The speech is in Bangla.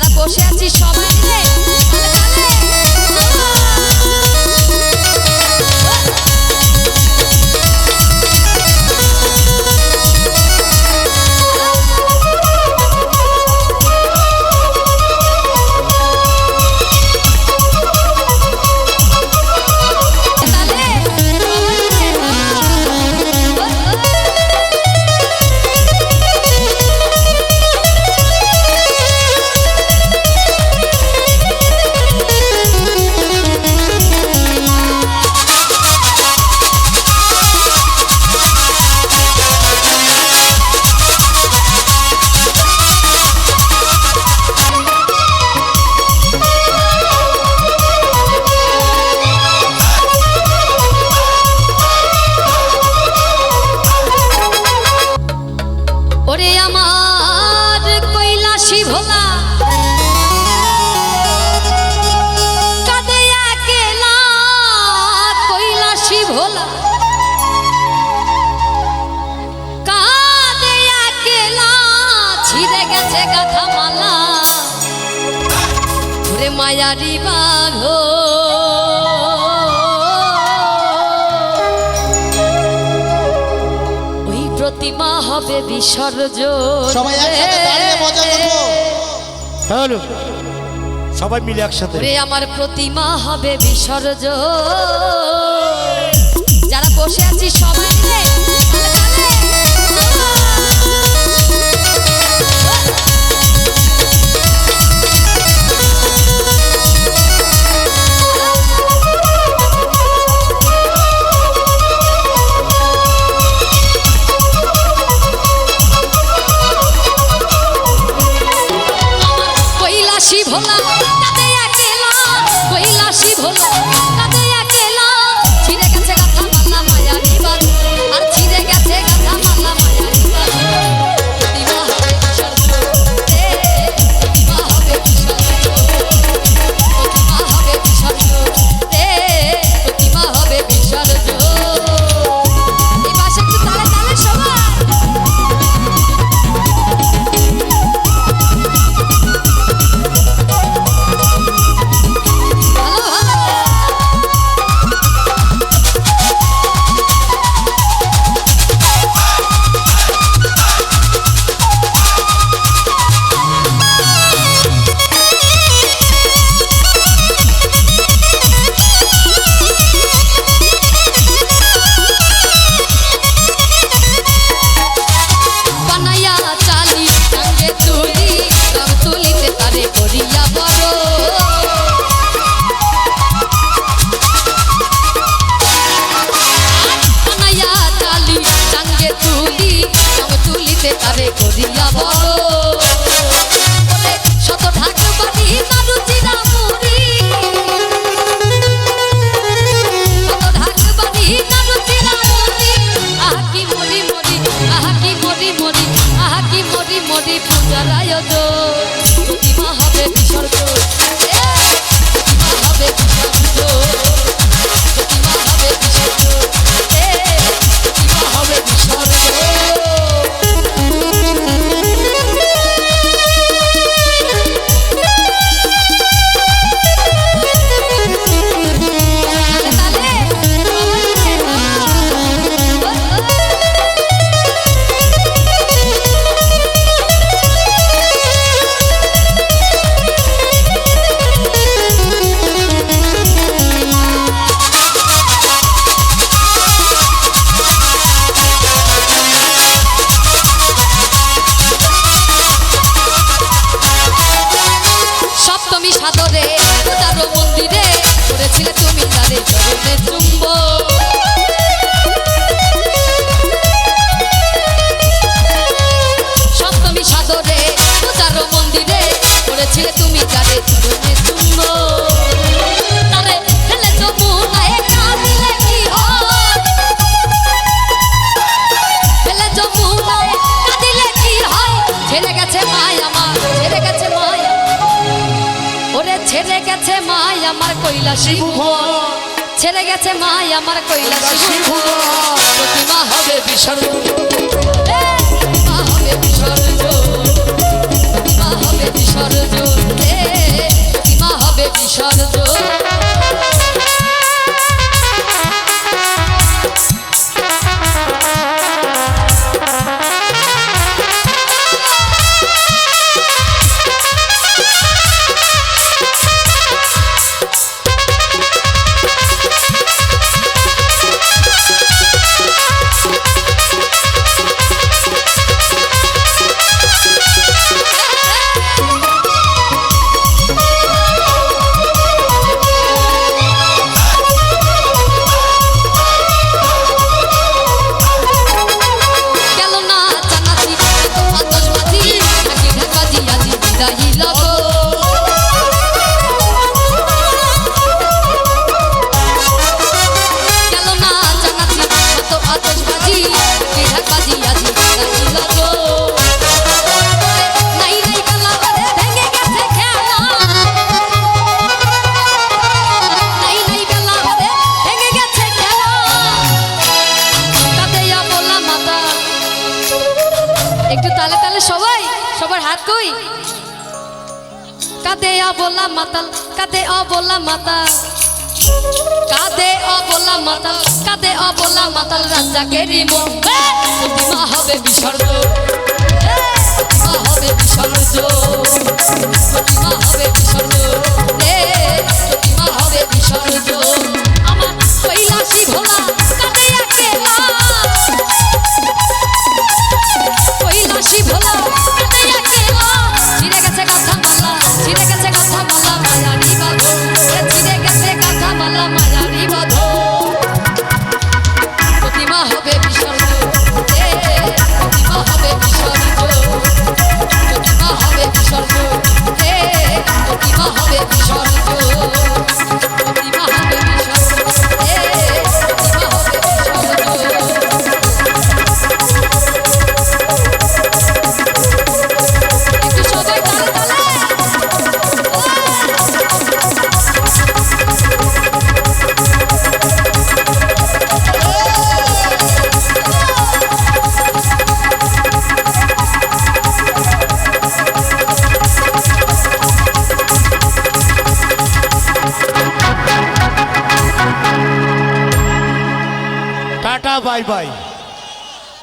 যারা বসে আছি সবাই মিলে মুন্সি ভোলা। কাঁদে একেলা, কৈলাসী ভোলা। কাঁদে একেলা, ছিঁড়ে গেছে গাথা মালা ঘুরে মায়ারি বাঘ হবে বিসর্জ সবাই মিলে একসাথে। রে আমার প্রতিমা হবে বিসর্জ যারা বসে আছি সবাই গেছে মাই আমার কৈলাসী ছেড়ে গেছে মাই আমার কৈলাসী প্রতিমা হবে প্রতিমা হবে বিসর্গ হবে তুই কাদে অবলা মাতাল, কাদে অবলা মাতাল। কাদে অবলা মাতাল, কাদে অবলা মাতাল, রাজা কেরি মন হবে বিসর্জন হবে bye bye.